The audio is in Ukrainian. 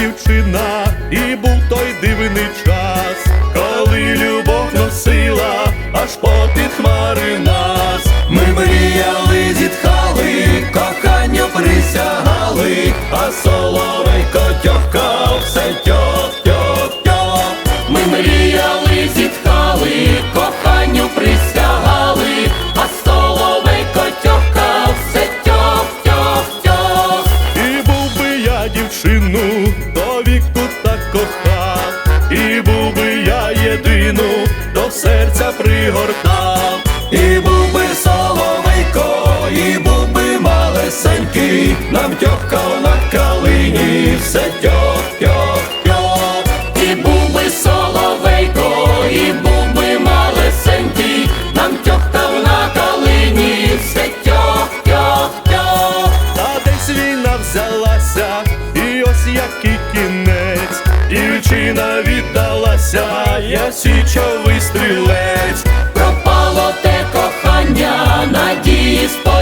Дівчина, і був той дивний час. Пари нас. Ми мріяли, зітхали, коханню присягали, а соловейко тьохкав все тьох, тьох, тьох. Ми мріяли, зітхали, коханню присягали, а соловейко тьохкав все тьох, тьох, тьох. І був би я дівчину серця пригортав, і був би соловейко, і був би малесенький, нам тьохкав на калині, все тьох, тьох, тьох, і був би соловейко, і був би малесенький, нам тьохкав на калині, все тьох, тьох, тьох. Та десь війна взялася, і ось який кінець дівчина віддалася, я січовий стрілець, пропало те кохання, надії спо.